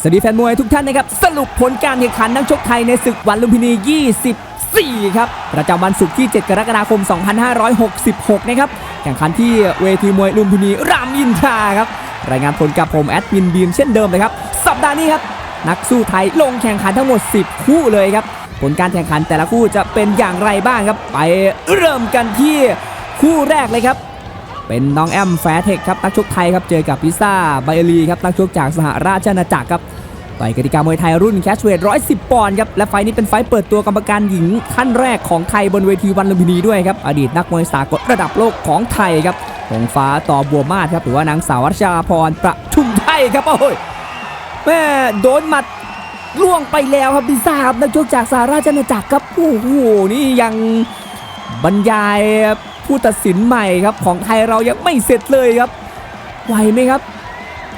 สวัสดีแฟนมวยทุกท่านนะครับสรุปผลการแข่งขันนักชกไทยในศึกวันลุมพินี 24 ครับประจำวันศุกร์ที่ 7 กรกฎาคม 2566 นะครับแข่งขันที่เวทีมวยลุมพินีรามอินทราครับรายงานผลกับผมแอดมินบีมเช่นเดิมเลยครับสัปดาห์นี้ครับนักสู้ไทยลงแข่งขันทั้งหมด 10 คู่เลยครับผลการแข่งขันแต่ละคู่จะเป็นอย่างไรบ้างครับ ไปเริ่มกันที่คู่แรกเลยครับ เป็นน้องแอมแฟร์เทคครับนักชกไทยครับเจอกับพิซซ่าไบเอลีครับนักชกจากสหราชอาณาจักรครับต่อยกติกามวยไทยรุ่นแคชเวท110 ปอนด์ครับ และไฟนี้เป็นไฟเปิดตัวกรรมการหญิงขั้นแรกของไทยบนเวทีวันลุมพินีด้วยครับ อดีตนักมวยสากลระดับโลกของไทยครับหงฟ้าต่อบัวมาศครับ หรือว่านางสาวรัชราพรประชุมไทยครับ โอ้ยแม่โดนหมัดล่วงไปแล้วครับพิซซ่าครับนักชกจากสหราชอาณาจักรครับ โอ้โห นี่ยังบรรยาย ผู้ตัดสินใหม่ครับของไทยเรายังไม่เสร็จเลยครับ ไหวไหมครับ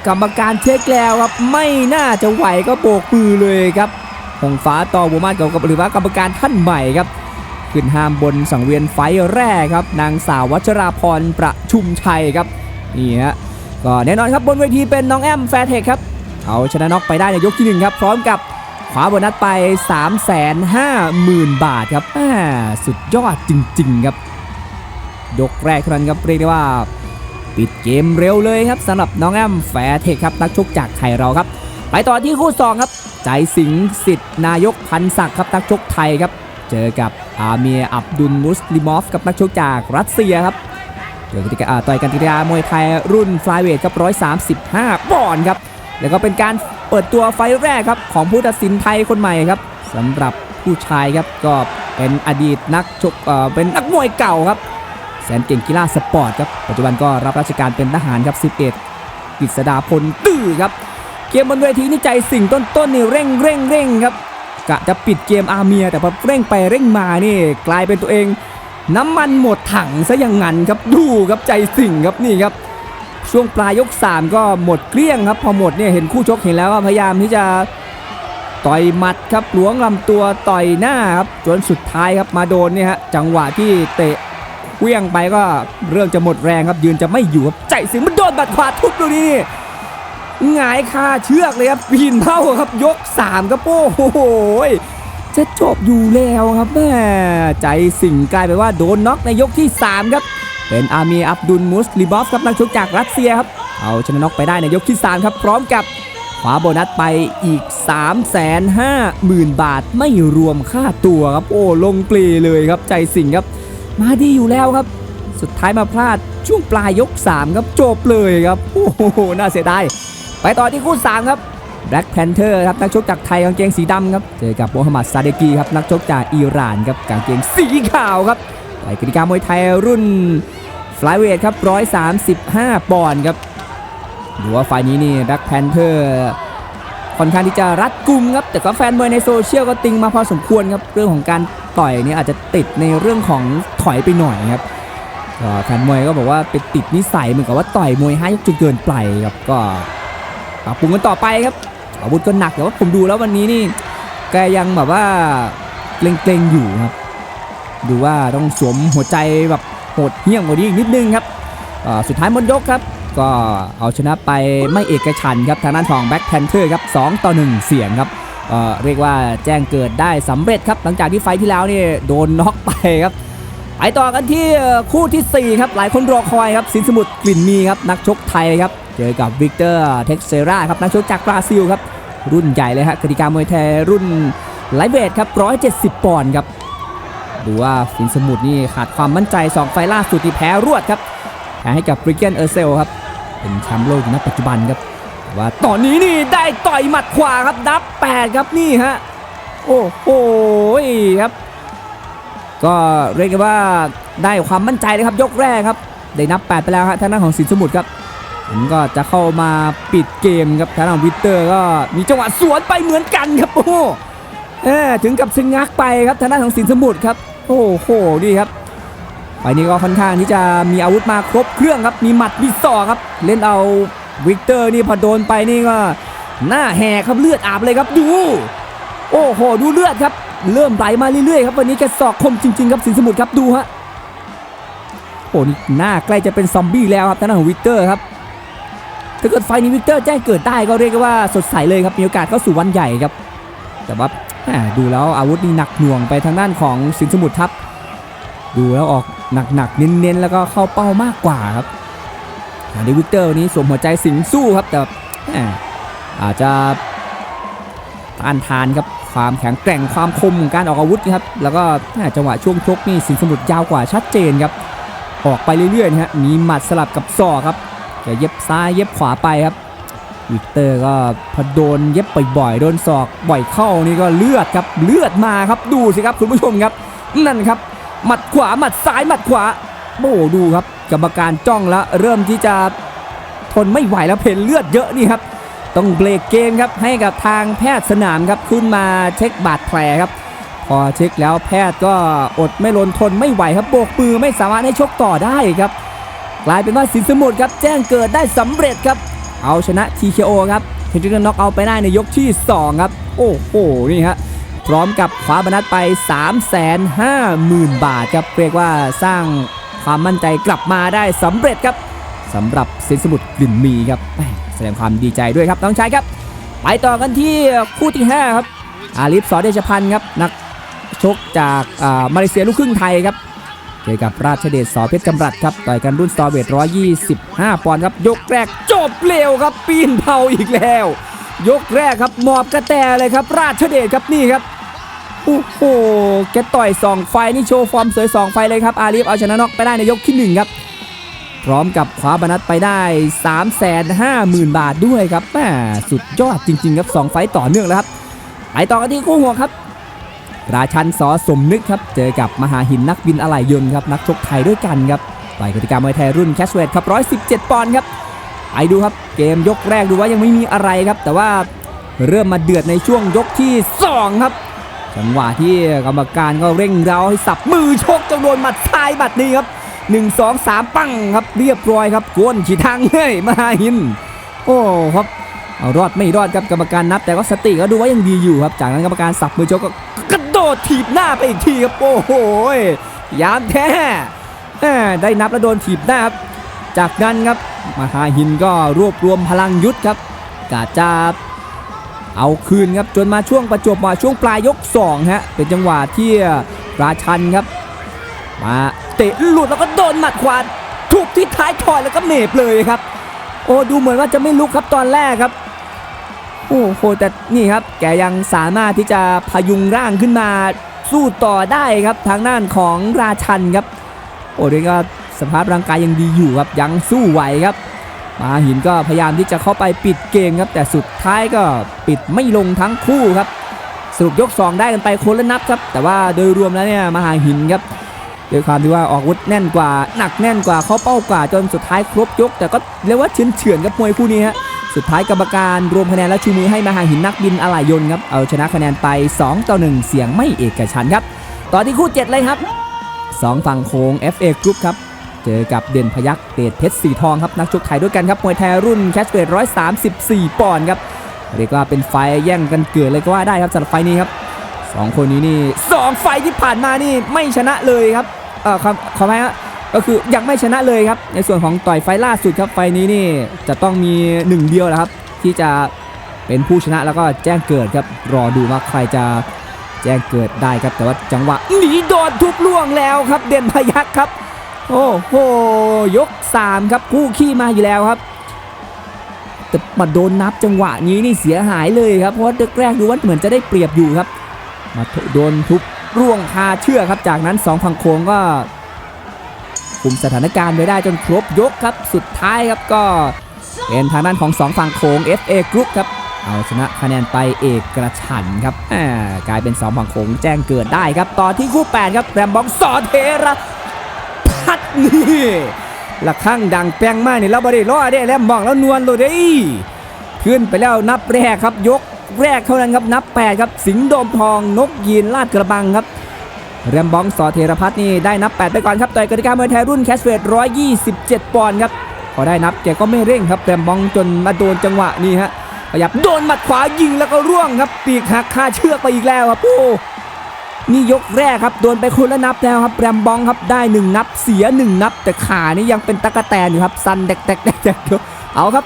กรรมการเช็คแล้วครับ ไม่น่าจะไหวก็โบกมือเลยครับหงฟ้าต่อบัวมาศกับหรือว่ากรรมการท่านใหม่ครับขึ้นห้ามบนสังเวียนไฟแรกครับ นางสาววัชราพรประชุมชัยครับนี่ฮะก็แน่นอนครับบนเวทีเป็นน้องแอมแฟร์เทคครับเอาชนะน็อกไปได้ในยกที่หนึ่งครับพร้อมกับขวาโบนัสไป 3 5 0 0 0 0 บาทครับแมสุดยอดจริง ๆ ครับ ยกแรกเท่านั้นครับเรียกได้ว่า ปิดเกมเร็วเลยครับสำหรับน้องแอมแฟร์เทคครับนักชกจากไทยเราครับ ไปต่อที่คู่สองครับ ใจสิงสิทธิ์นายกพันศักดิ์ครับนักชกไทยครับ เจอกับอาเมียอับดุลมุสลิมอฟกับนักชกจากรัสเซียครับเจอกติกาอ่าต่อยกันติกามวยไทยรุ่นฟลายเวทครับ 135 ปอนด์ครับ แล้วก็เป็นการเปิดตัวไฟแรกครับของผู้ตัดสินไทยคนใหม่ครับสำหรับผู้ชายครับก็เป็นอดีตนักชกเอ่อเป็นนักมวยเก่าครับ สนเก่งกีฬาสปอร์ตครับ ปัจจุบันก็รับราชการเป็นทหารครับ11กฤษดาพลตื้อครับ เกมบนเวทีนี่ใจสิ่งต้นๆนี่เร่งเร่งเร่งครับกะจะปิดเกมอาเมีย แต่พอเร่งไปเร่งมานี่กลายเป็นตัวเอง น้ำมันหมดถังซะอย่างนั้นครับดูครับใจสิ่งครับนี่ครับ ช่วงปลายยก 3 ก็หมดเกลี้ยงครับ พอหมดเนี่ยเห็นคู่ชกเห็นแล้วว่าพยายามที่จะต่อยหมัดครับหลวงลำตัวต่อยหน้าครับจนสุดท้ายครับมาโดนเนี่ยฮะจังหวะที่เตะ เวี่ยงไปก็เริ่มจะหมดแรงครับยืนจะไม่อยู่ครับใจสิงมันโดนบัดขวาทุบดูนี่หงายคาเชือกเลยครับปีนเท่าครับยก3ครับโอ้โหจะจบอยู่แล้วครับแม่ใจสิงกลายไปนว่าโดนน็อกในยกที่ 3 ครับ เป็นอามีอับดุลมุสลิบอฟครับนักชกจากรัสเซียครับเอาชนะน็อกไปได้ในยกที่ 3 ครับ พร้อมกับขวาโบนัสไปอีก 3 5 0 0 0 0 บาทไม่รวมค่าตัวครับ โอ้ลงเปลีเลยครับใจสิงครับ มาดีอยู่แล้วครับ สุดท้ายมาพลาดช่วงปลายยก 3 ครับจบเลยครับ โอ้โห น่าเสียดาย ไปต่อที่คู่ 3 ครับ Black Panther ครับนักชกจากไทยกางเกงสีดำครับ เจอกับโมฮัมหมัดซาเดกีครับนักชกจากอิหร่านครับกางเกงสีขาวครับไปกติกามวยไทยรุ่นฟลายเวทครับ135 ปอนด์ครับดูว่าไฟนี้นี่ Black Panther ค่อนข้างที่จะรัดกุมครับแต่ก็แฟนมวยในโซเชียลก็ติงมาพอสมควรครับเรื่องของการ ต่อยเนี่ยอาจจะติดในเรื่องของถอยไปหน่อยครับก็แฟนมวยก็บอกว่าเป็นติดนิสัยเหมือนกับว่าต่อยมวยห้ายกจนเกินไปครับก็ปรับปรุงกันต่อไปครับอาวุธก็หนักแต่ว่าผมดูแล้ววันนี้นี่แกยังแบบว่าเกรงๆอยู่ครับ ดูว่าต้องสวมหัวใจแบบโหดเหี้ยมกว่านี้อีกนิดนึงครับสุดท้ายหมดยกครับ ก็เอาชนะไปไม่เอกฉันครับทางด้านของแบ็คแพนเทอร์ครับ2ต่อ1 เสียงครับ เรียกว่าแจ้งเกิดได้สำเร็จครับ หลังจากที่ไฟที่แล้วนี่โดนน็อกไปครับไปต่อกันที่คู่ทีสี่ 4 ครับ หลายคนรอคอยครับ สินสมุทรกลิ่นมีครับ นักชกไทยครับ เจอกับวิกเตอร์เท็กเซราครับ นักชกจากบราซิลครับ รุ่นใหญ่เลยฮะกติกามวยไทยรุ่นไลท์เวทครับ170 ปอนด์ครับ ดูว่าสินสมุทรนี่ขาดความมั่นใจ 2 ไฟล่าสุดที่แพ้รวดครับแพ้ให้กับฟริเกนเออร์เซลครับ เป็นแชมป์โลกอยู่ณปัจจุบันครับ ว่าตอนนี้นี่ได้ต่อยหมัดขวาครับนับ8ครับนี่ฮะโอ้โหครับ ก็เรียกได้ว่าได้ความมั่นใจเลยครับยกแรกครับ ได้นับ 8 ไปแล้วฮะทางด้านของสินสมุทรครับผมก็จะเข้ามาปิดเกมครับทางด้านของวิเตอร์ก็มีจังหวะสวนไปเหมือนกันครับโอ้โหเออถึงกับชะงักไปครับทางด้านของสินสมุทรครับ โอ้โหดีครับไปนี้ก็ค่อนข้างที่จะมีอาวุธมาครบเครื่องครับมีหมัดมีศอกครับ เล่นเอา วิกเตอร์นี่พอโดนไปนี่ก็หน้าแหกครับเลือดอาบเลยครับดู โอ้โหดูเลือดครับ เริ่มไหลมาเรื่อยๆครับวันนี้แกศอกคมจริง ๆ ครับสินสมุทรครับดูฮะโอ้นี่หน้าใกล้จะเป็นซอมบี้แล้วครับทางด้านของวิกเตอร์ครับถ้าเกิดไฟนี้วิกเตอร์แจ้งเกิดได้ก็เรียกได้ว่าสดใสเลยครับมีโอกาสเข้าสู่วันใหญ่ครับ แต่ว่าดูแล้วอาวุธนี่หนักหน่วงไปทางด้านของสินสมุทรครับ ดูแล้วออกหนักๆเน้นๆแล้วก็เข้าเป้ามากกว่าครับ อันนี้วิกเตอร์วันนี้สวมหัวใจสิงสู้ครับแต่อาจจะต้านทานครับความแข็งแกร่งความคมของการออกอาวุธครับแล้วก็จังหวะช่วงชกนี่สินสมุทรยาวกว่าชัดเจนครับออกไปเรื่อยๆนะฮะมีหมัดสลับกับศอกครับแกเย็บซ้ายเย็บขวาไปครับวิกเตอร์ก็พอโดนเย็บบ่อยๆโดนศอกบ่อยเข้านี่ก็เลือดครับเลือดมาครับดูสิครับคุณผู้ชมครับนั่นครับหมัดขวาหมัดซ้ายหมัดขวา โอ้โหดูครับ กรรมการจ้องแล้วเริ่มที่จะทนไม่ไหวแล้วเพนเลือดเยอะนี่ครับ ต้องเบรกเกมครับให้กับทางแพทย์สนามครับขึ้นมาเช็คบาดแผลครับ พอเช็คแล้วแพทย์ก็อดไม่ลนทนไม่ไหวครับโบกมือไม่สามารถให้ชกต่อได้ครับ กลายเป็นว่าสินสมุทรครับแจ้งเกิดได้สำเร็จครับ เอาชนะ TKO ครับเทคนิคน็อกเอาไปได้ในยกที่ 2 ครับ โอ้โหนี่ฮะพร้อมกับคว้าบรรนัดไป 350,000 บาทครับเรียกว่าสร้าง ความมั่นใจกลับมาได้สำเร็จครับสำหรับสินสมุทรกลิ่นมีครับแสดงความดีใจด้วยครับน้องชายครับ ไปต่อกันที่คู่ที่ 5 ครับ อาลิฟสอเดชพันธ์ครับ นักชกจากอ่ามาเลเซียลูกครึ่งไทยครับเจอกับราชเดชสอเพชรจำรัดครับต่อยกันรุ่นสตอเวท125 ปอนด์ครับ ยกแรกจบเร็วครับ ปีนเผาอีกแล้ว ยกแรกครับหมอบกระแตเลยครับ ราชเดชครับนี่ครับ โอ้โหแกต่อยสองไฟนี่โชว์ฟอร์มสวยสองไฟเลยครับอาลีฟเอาชนะน็อกไปได้ในยกที่หนึ่งครับ พร้อมกับคว้าบรรนัดไปได้ 350,000 บาทด้วยครับแหมสุดยอดจริง ๆ ครับ 2 ไฟต์ต่อเนื่องแล้วครับไปต่อกันที่คู่หัวครับ ราชันสอสมนึกครับ เจอกับมหาหินนักบินอะไหล่ยนต์ครับนักชกไทยด้วยกันครับต่อยกติกามวยไทยรุ่นแคชเวทครับ117 ปอนด์ครับไปดูครับเกมยกแรกดูว่ายังไม่มีอะไรครับ แต่ว่าเริ่มมาเดือดในช่วงยกที่ 2 ครับ จังหวะที่กรรมการก็เร่งเร้าให้สับมือชกจงโดนหมัดซ้ายหมัดนี้ครับ1 2 3ปังครับเรียบร้อยครับกวนฉีทางเลยมาหิน โอ้ครับเอารอดไม่รอดครับกรรมการนับแต่ก็สติก็ดูว่ายังดีอยู่ครับ จากนั้นกรรมการสับมือชกก็กระโดดถีบหน้าไปอีกทีครับโอ้โหยามแท้ได้นับแล้วโดนถีบหน้าครับจากนั้นครับมาหาหินก็รวบรวมพลังยุทธครับกาจะ เอาคืนครับจนมาช่วงประจวบมาช่วงปลายยก2ฮะเป็นจังหวะที่ราชันครับ มาเตะหลุดแล้วก็โดนหมัดขวาถูกที่ท้ายถอยแล้วก็เหน็บเลยครับ โอ้ดูเหมือนว่าจะไม่ลุกครับตอนแรกครับโอ้โหแต่นี่ครับแกยังสามารถที่จะพยุงร่างขึ้นมาสู้ต่อได้ครับทางด้านของราชันครับ โอ้เรียกว่าสภาพร่างกายยังดีอยู่ครับยังสู้ไหวครับ มาหินก็พยายามที่จะเข้าไปปิดเกมครับ แต่สุดท้ายก็ปิดไม่ลงทั้งคู่ครับ สรุปยก 2 ได้กันไปคนละนับครับ แต่ว่าโดยรวมแล้วเนี่ยมหาหินครับด้วยความที่ว่าออกวุธแน่นกว่าหนักแน่นกว่าเขาเป้ากว่าจนสุดท้ายครบยก แต่ก็เรียกว่าเฉือนเฉือนกับมวยคู่นี้ฮะสุดท้ายกรรมการรวมคะแนนและชูมือให้มหาหินนักบินอะไหล่ยนครับเอาชนะคะแนนไป 2 ต่อ 1 เสียงไม่เอกฉันครับ ต่อที่คู่ 7 เลยครับสองฝั่งโค้ง FA Group ครับ เจอกับเด่นพยักเดชเพชรสีทองครับนักชกไทยด้วยกันครับมวยไทยรุ่นแคชเวท134 ปอนด์ครับเรียกว่าเป็นไฟแย่งกันเกิดเลยก็ว่าได้ครับสำหรับไฟนี้ครับสองคนนี้นี่สองไฟที่ผ่านมานี่ไม่ชนะเลยครับเออขอขอไหมฮะก็คือยังไม่ชนะเลยครับ ในส่วนของต่อยไฟล่าสุดครับไฟนี้นี่จะต้องมีหนึ่งเดียวแหละครับ ที่จะเป็นผู้ชนะแล้วก็แจ้งเกิดครับรอดูว่าใครจะแจ้งเกิดได้ครับแต่ว่าจังหวะหนีโดนทุบล่วงแล้วครับ เด่นพยักครับ โอ้โหยก 3 ครับคู่ขี้มาอยู่แล้วครับแต่มาโดนนับจังหวะนี้นี่เสียหายเลยครับ เพราะว่าเด็กแรกดูว่าเหมือนจะได้เปรียบอยู่ครับ มาโดนทุบร่วงคาเชือกครับ จากนั้นสองฝั่งโค้งก็คุมสถานการณ์ไว้ได้จนครบยกครับ สุดท้ายครับก็เป็นทางด้านของสองฝั่งโค้ง FA Group ครับ เอาชนะคะแนนไปเอกกระฉันครับอ่ากลายเป็นสองฝั่งโค้งแจ้งเกิดได้ครับ ต่อที่คู่ 8 ครับแรมบองสอเทระ นี่ละข้างดังแปลงมากนี่เราบริรอได้แรมบองแล้วนวลเลยด้ขึ้นไปแล้วนับแรกครับยกแรกเท่านั้นครับนับ8ครับสิงห์โดมทองนกยีนลาดกระบังครับแรมบองสอเทรพัฒนี่ได้นับ 8 ไปก่อนครับต่อยกติกามวยไทยรุ่นแคสเวท127 ปอนด์ครับพอได้นับแกก็ไม่เร่งครับแรมบองจนมาโดนจังหวะนี้ฮะขยับโดนหมัดขวายิงแล้วก็ร่วงครับปีกหักคาเชือกไปอีกแล้วครับโอ้ นี่ยกแรกครับโดนไปคนละนับแล้วครับแรมบองครับได้หนึ่งนับเสียหนึ่งนับ แต่ขานี่ยังเป็นตะกะแตนอยู่ครับซันแดกแดกแดกแดกเอาครับ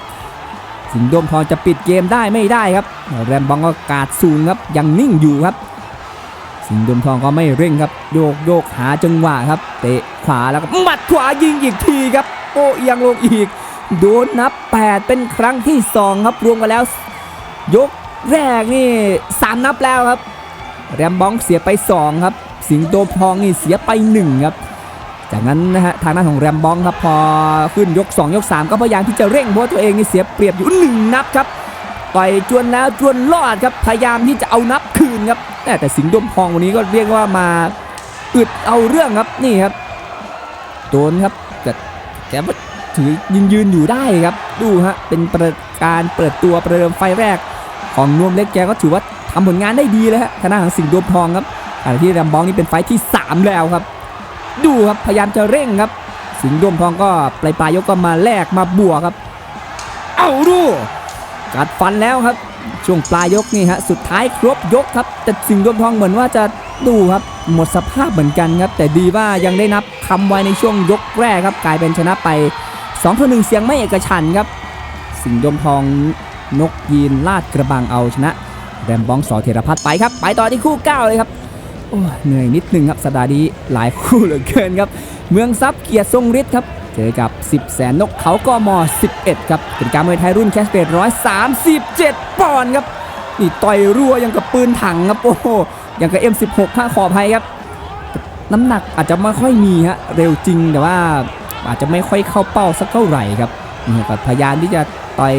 สิงโดมทองจะปิดเกมได้ไม่ได้ครับ แรมบองก็กาดสูงครับยังนิ่งอยู่ครับ สิงโดมทองก็ไม่เร่งครับโยกโยกหาจังหวะครับ เตะขวาแล้วก็หมัดขวายิงอีกทีครับ โอ้เอียังลงอีกโดนนับ 8 เป็นครั้งที่ 2 ครับรวมกันแล้ว ยกแรกนี่ 3 นับแล้วครับ แรมบองเสียไป 2 ครับ สิงโดมทองนี่เสียไป 1 ครับ จากนั้นนะฮะทางด้านของแรมบองครับพอขึ้นยก 2 ยก 3 ก็พยายามที่จะเร่งเพราะตัวเองนี่เสียเปรียบอยู่ 1 นับครับต่อยจวนแล้วจวนรอดครับพยายามที่จะเอานับคืนครับแต่แต่สิงห์ดมทองวันนี้ก็เรียกว่ามาอึดเอาเรื่องครับนี่ครับโดนครับแต่แกถือยืนยืนอยู่ได้ครับ ดูฮะเป็นประการเปิดตัวประเดิมไฟแรก ของนวมเล็กแกก็ถือว่า ทำผลงานได้ดีเลยฮะคณะของสิงห์ดมทองครับขณะที่แรมบองนี่เป็นไฟที่ 3 แล้วครับ ดูครับพยายามจะเร่งครับ สิงห์ดมทองก็ปลายปลายยกก็มาแลกมาบวกครับ เอาดูกัดฟันแล้วครับ ช่วงปลายยกนี่ฮะสุดท้ายครบยกครับ แต่สิงห์ดมทองเหมือนว่าจะดูครับ หมดสภาพเหมือนกันครับ แต่ดีว่ายังได้นับคำไว้ในช่วงยกแรกครับ กลายเป็นชนะไป2ต่อ1เสียงไม่เอกฉันครับ สิงห์ดมทองนกยีนลาดกระบังเอาชนะ แรมบองสอเทรพัฒน์ไปครับ ไปต่อที่คู่9เลยครับโอ้เหนื่อยนิดนึงครับสัปดาห์นี้หลายคู่เหลือเกินครับ เมืองซับเกียรติทรงฤทธิ์ครับเจอกับ 10 แสนนกเขากม11 ครับเป็นการมวยไทยรุ่นแคสเปด137 ปอนด์ครับนี่ต่อยรัวยังกับปืนถังครับโอ้โหยังกับ M16 ข้าขออภัยครับ น้ำหนักอาจจะไม่ค่อยมีฮะเร็วจริงแต่ว่าอาจจะไม่ค่อยเข้าเป้าสักเท่าไหร่ครับนี่ก็พยายามที่จะต่อย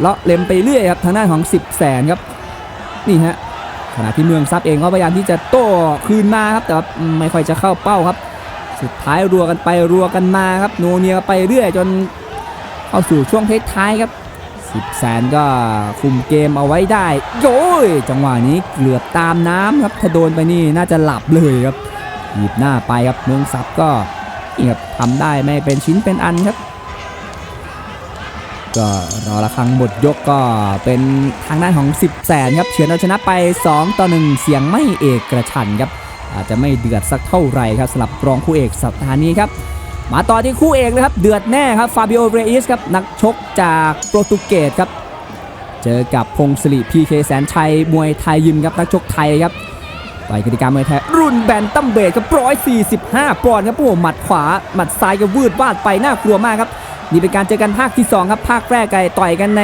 เลาะเล็มไปเรื่อยครับทางด้านของ 10 แสนครับ นี่ฮะขณะที่เมืองซับเองก็พยายามที่จะโต้คืนมาครับแต่ว่าไม่ค่อยจะเข้าเป้าครับ สุดท้ายรัวกันไปรัวกันมาครับโนเนียไปเรื่อยจนเข้าสู่ช่วงท้ายครับสิบแสนก็คุมเกมเอาไว้ได้โย้ยจังหวะนี้เกือบตามน้ำครับถ้าโดนไปนี่น่าจะหลับเลยครับหยิบหน้าไปครับเมืองซับก็นี่ครับทำได้ไม่เป็นชิ้นเป็นอันครับ ก็รอละครั้งหมดยกก็เป็นทางด้านของ 10 แสนครับเฉือนเอาชนะไป 2 ต่อ 1 เสียงไม่เอกกระชันครับ อาจจะไม่เดือดสักเท่าไหร่ครับสำหรับรองคู่เอกสัปดาห์นี้ครับ มาต่อที่คู่เอกเลยครับ เดือดแน่ครับฟาบิโอเรอิสครับนักชกจากโปรตุเกสครับ เจอกับพงศิริพีเคแสนชัยมวยไทยยิมครับนักชกไทยครับต่อยกติกามวยไทยรุ่นแบนตั้มเบดครับ145ปอนด์ครับโอ้หมัดขวาหมัดซ้ายก็วืดวาดไปน่ากลัวมากครับ นี่เป็นการเจอกันภาคที่ 2 ครับ ภาคแรกไก่ต่อยกันใน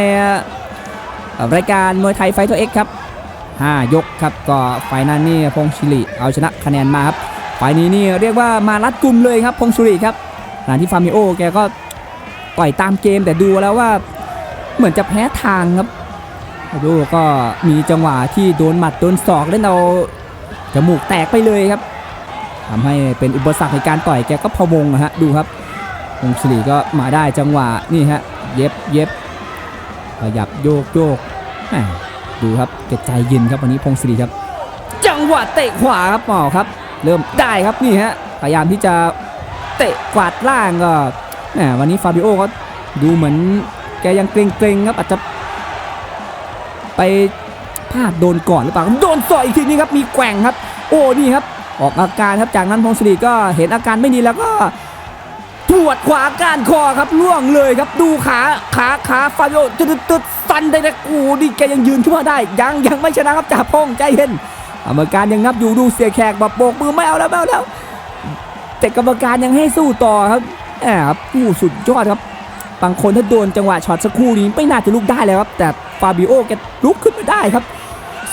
รายการมวยไทยไฟท์ตัวเอ็กครับ 5 ยกครับก็ไฟนั้นนี่พงศิริเอาชนะคะแนนมาครับไฟนี้นี่เรียกว่ามารัดกลุ่มเลยครับพงศิริครับขณะที่ฟาร์มิโอแกก็ต่อยตามเกมแต่ดูแล้วว่าเหมือนจะแพ้ทางครับดูก็มีจังหวะที่โดนหมัดโดนศอกเล่นเอาจมูกแตกไปเลยครับทำให้เป็นอุปสรรคในการต่อยแกก็พะวงนะฮะดูครับ พงศิริก็มาได้จังหวะนี่ฮะเย็บเย็บขยับโยกโยกดูครับเกดใจเย็นครับวันนี้พงศิริครับ จังหวะเตะขวาครับหมอครับ เริ่มได้ครับนี่ฮะพยายามที่จะเตะกวาดล่างก็แหมวันนี้ฟาบิโอก็ดูเหมือนแกยังเกรงๆครับอาจจะไปพลาดโดนก่อนหรือเปล่าโดนสอยอีกทีนี้ครับมีแกว่งครับ โอ้นี่ครับ ออกอาการครับจากนั้นพงศิริก็เห็นอาการไม่ดีแล้วก็ วดขวากานคอครับล่วงเลยครับดูขาขาขาฟาโอตึ๊ดตึ๊ดฟันได้แต่กูนี่แกยังยืนขึ้นมาได้ ยังยังไม่ชนะครับจ่าพงใจเย็นกรรมการยังนับอยู่ดูเสียแขกแบบโบกมือไม่เอาแล้วไม่เอาแล้ว แต่กรรมการยังให้สู้ต่อครับแอบผู้สุดยอดครับ บางคนถ้าโดนจังหวะช็อตสักครู่นี้ไม่น่าจะลุกได้แล้วครับ แต่ฟาบิโอแกลุกขึ้นมาได้ครับ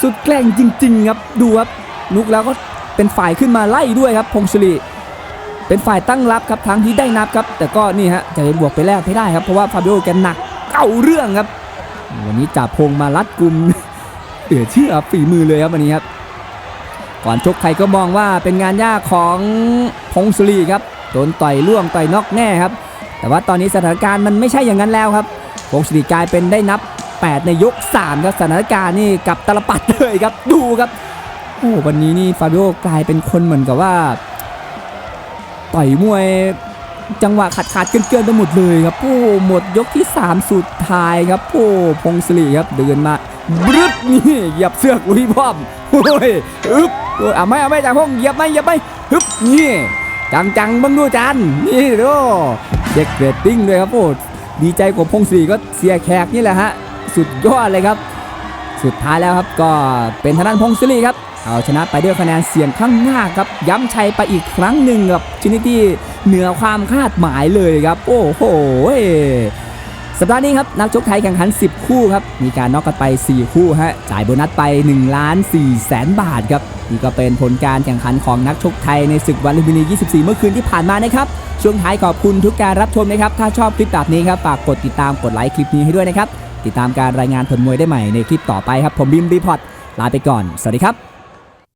สุดแกล้งจริง ๆ ครับดูครับลุกแล้วก็เป็นฝ่ายขึ้นมาไล่ด้วยครับพงศริ เป็นฝ่ายตั้งรับครับทั้งที่ได้นับครับ แต่ก็นี่ฮะจะเป็นบวกไปแลกไม่ได้ครับเพราะว่าฟาบิโอแกหนักเก่าเรื่องครับ วันนี้จ่าพงมารัดกลุ่มเหลือเชื่อฝีมือเลยครับวันนี้ครับ ก่อนชกใครก็มองว่าเป็นงานยากของพงศรีครับโดนต่อยล่วงต่อยน็อกแน่ครับ แต่ว่าตอนนี้สถานการณ์มันไม่ใช่อย่างนั้นแล้วครับพงศรีกลายเป็นได้นับ 8 ในยก3ครับสถานการณ์นี่กับตลปัดเลยครับดูครับโอ้วันนี้นี่ฟาบิโอกลายเป็นคนเหมือนกับว่า ต่อยมวยจังหวะขาดขาดเกินเกินๆไปหมดเลยครับโอ้หมดยกที่ 3 สุดท้ายครับโอ้พงศรีครับเดินมาบรึดนี่เหยียบเสือกลุยพอมโอ้ยอึ๊บโอ้ยเอาไม่เอาไม่จากพงเหยียบไม่เหยียบไม่ฮึบนี่จังจังๆบังดูจานนี่ดูเช็คเรตติ้งเลยครับโอ้ดีใจกว่าพงศรีก็เสียแขกนี่แหละฮะสุดยอดเลยครับ สุดท้ายแล้วครับก็เป็นทางด้านพงศริครับ เอาชนะไปด้วยคะแนนเสียงข้างมาครับ ย้ำชัยไปอีกครั้งหนึ่งกับชนิดที่เหนือความคาดหมายเลยครับ โอ้โหสัปดาห์นี้ครับนักชกไทยแข่งขัน 10 คู่ครับ มีการน็อกกันไป 4 คู่ฮะจ่ายโบนัสไป1ล้าน4แสนบาทครับนี่ก็เป็นผลการแข่งขันของนักชกไทยในศึกวันลุมพินี 24 เมื่อคืนที่ผ่านมานะครับช่วงท้ายขอบคุณทุกการรับชมนะครับ ถ้าชอบคลิปแบบนี้ครับฝากกดติดตามกดไลค์คลิปนี้ให้ด้วยนะครับติดตามการรายงานผลมวยได้ใหม่ในคลิปต่อไปครับผมบิมรีพอร์ตลาไปก่อนสวัสดีครับ